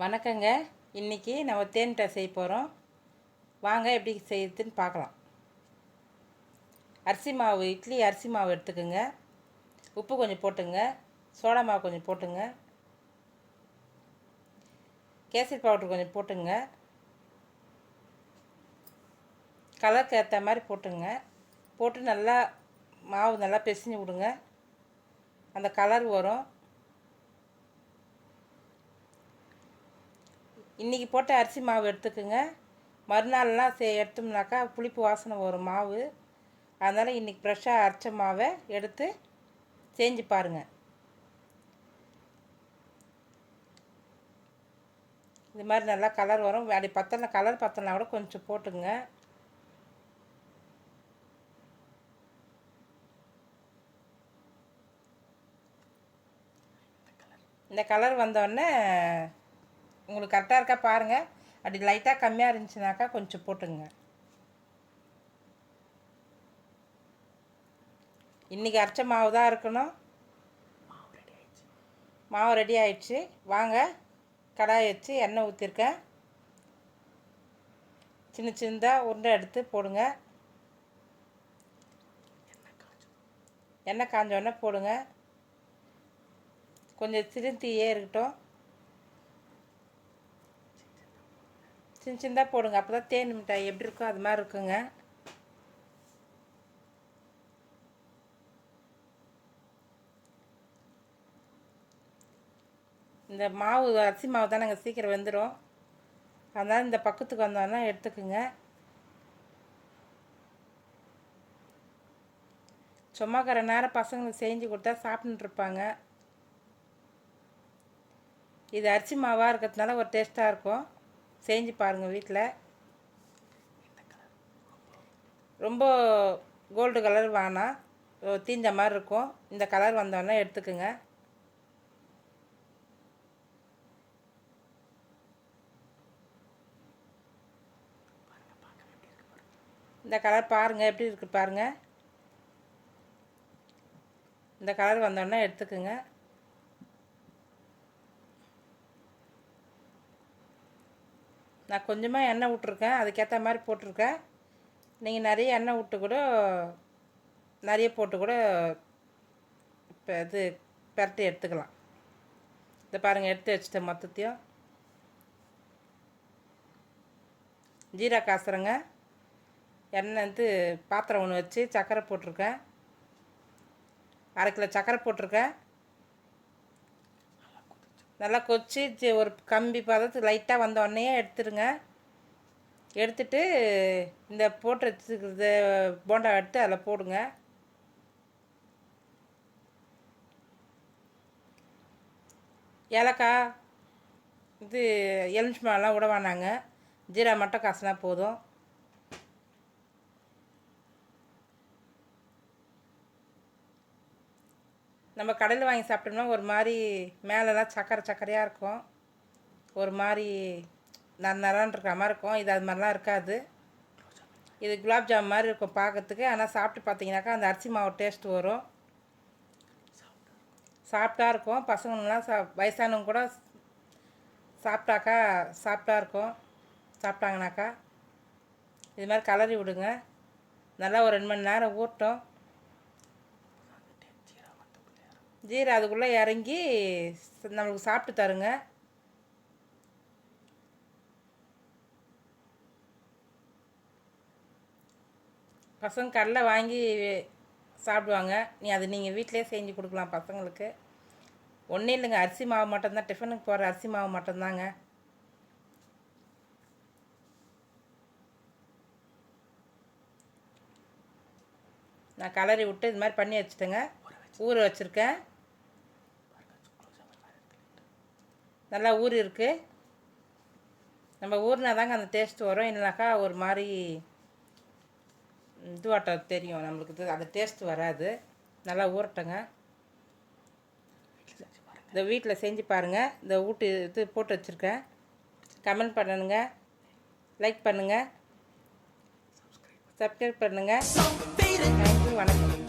வணக்கங்க. இன்றைக்கி நம்ம தேன்ட்டை செய்ய போகிறோம் வாங்க எப்படி செய்யுதுன்னு பார்க்கலாம். அரிசி மாவு இட்லி அரிசி மாவு எடுத்துக்கோங்க. உப்பு கொஞ்சம் போட்டுங்க. சோடா மாவு கொஞ்சம் போட்டுங்க. கேசரி பவுட்ரு கொஞ்சம் போட்டுங்க. கலருக்கு ஏற்ற மாதிரி போட்டுங்க. போட்டு நல்லா மாவு நல்லா பிசைஞ்சு விடுங்க. அந்த கலர் வரும். இன்றைக்கி போட்ட அரிசி மாவு எடுத்துக்கோங்க. மறுநாள்லாம் சே எடுத்தோம்னாக்கா புளிப்பு வாசனை வரும் மாவு. அதனால் இன்றைக்கி ஃப்ரெஷ்ஷாக அரைச்ச மாவை எடுத்து செஞ்சு பாருங்கள் இது மாதிரி நல்லா கலர் வரும். அப்படி பத்தலை கலர் பத்தலைனா கூட கொஞ்சம் போட்டுங்க இந்த கலர் வந்தோடனே உங்களுக்கு கரெக்டாக இருக்கா பாருங்கள் அப்படி லைட்டாக கம்மியாக இருந்துச்சுனாக்கா கொஞ்சம் போட்டுங்க. இன்றைக்கி அரைச்ச மாவு தான் இருக்கணும். மாவு ரெடி ஆயிடுச்சு. வாங்க. கடாய் வச்சு எண்ணெய் ஊற்றிருக்கேன் சின்ன சின்னதாக உருண்டை எடுத்து போடுங்க. எண்ணெய் காஞ்சோடனே போடுங்க. கொஞ்சம் திருந்தியே இருக்கட்டும். சின்ன சின்னதாக போடுங்க. அப்போ தான் தேன் மிட்டாய் எப்படி இருக்கோ அது மாதிரி இருக்குங்க. இந்த மாவு அரிசி மாவு தான் நாங்கள் சீக்கிரம் வெந்துடும் அதனால் இந்த பக்கத்துக்கு வந்தோன்னா எடுத்துக்குங்க. சும்மா கர நேரம் பசங்களுக்கு செஞ்சு கொடுத்தா சாப்பிட்டுருப்பாங்க இது அரிசி மாவாக இருக்கிறதுனால ஒரு டேஸ்ட்டாக இருக்கும். செஞ்சு பாருங்கள் வீட்டில் ரொம்ப கோல்டு கலர் வேணாம் தீஞ்ச மாதிரி இருக்கும். இந்த கலர் வந்தோடனே எடுத்துக்குங்க. இந்த கலர் பாருங்கள் எப்படி இருக்குது பாருங்கள் இந்த கலர் வந்தோடனே எடுத்துக்கோங்க. நான் கொஞ்சமாக எண்ணெய் விட்ருக்கேன் அதுக்கேற்ற மாதிரி போட்டிருக்கேன். நீங்கள் நிறைய எண்ணெய் விட்டு கூட நிறைய போட்டு கூட இப்போ இது பரட்டி எடுத்துக்கலாம். இதை பாருங்கள் எடுத்து வச்சுட்டேன் மொத்தத்தையும். ஜீரா காசுறங்க எண்ணெய் வந்து பாத்திரம் ஒன்று வச்சு சக்கரை போட்டிருக்கேன். அரை கிலோ சக்கரை போட்டிருக்கேன். நல்லா கொச்சி ஒரு கம்பி பதத்து லைட்டாக வந்த உடனே எடுத்துருங்க. எடுத்துட்டு இந்த போட்டு வச்சுருக்கிறத போண்டா எடுத்து அதில் போடுங்க. ஏலக்காய் இது எலுமிச்சி பழம்லாம் விட வேணாங்க. ஜீரா மட்டும் காசுனா போதும். நம்ம கடையில் வாங்கி சாப்பிட்டோம்னா ஒரு மாதிரி மேலெலாம் சக்கரை சக்கரையாக இருக்கும். ஒரு மாதிரி நர இருக்கிற மாதிரி இருக்கும். இது அது மாதிரிலாம் இருக்காது. இது குலாப் ஜாம் மாதிரி இருக்கும் பார்க்கறதுக்கு. ஆனால் சாப்பிட்டு பார்த்தீங்கன்னாக்கா அந்த அரிசி மாவு டேஸ்ட் வரும். சாப்பிட்டா இருக்கும். பசங்களாம் சா வயசானவங்க கூட சாப்பிட்டாக்கா சாப்பிட்டா இருக்கும். சாப்பிட்டாங்கனாக்கா. இது மாதிரி கலரி விடுங்க. நல்லா ஒரு ரெண்டு மணி நேரம் ஊட்டும் ஜீரா அதுக்குள்ளே இறங்கி நம்மளுக்கு சாப்பிட்டு தருங்க. பசங்க கடலை வாங்கி சாப்பிடுவாங்க. நீ அது நீங்கள் வீட்டிலே செஞ்சு கொடுக்கலாம் பசங்களுக்கு. ஒன்றும் இல்லைங்க அரிசி மாவு மட்டும்தான். டிஃபனுக்கு போகிற அரிசி மாவு மட்டும்தாங்க. நான் கலரி விட்டு இது மாதிரி பண்ணி வச்சுட்டேங்க. ஊற வச்சுருக்கேன். நல்லா ஊறி இருக்குது நம்ம ஊறினா தாங்க அந்த டேஸ்ட் வரும். இல்லைனாக்கா ஒரு மாதிரி இதுவாட்டம் தெரியும் நம்மளுக்கு. இது அந்த டேஸ்ட் வராது. நல்லா ஊறட்டங்க. இந்த வீட்டில் செஞ்சு பாருங்கள் இந்த ஊட்டு இது போட்டு வச்சுருக்கேன். கமெண்ட் பண்ணணுங்க லைக் பண்ணுங்கள் சப்ஸ்கிரைப் பண்ணுங்கள் தேங்க்யூ வணக்கம்.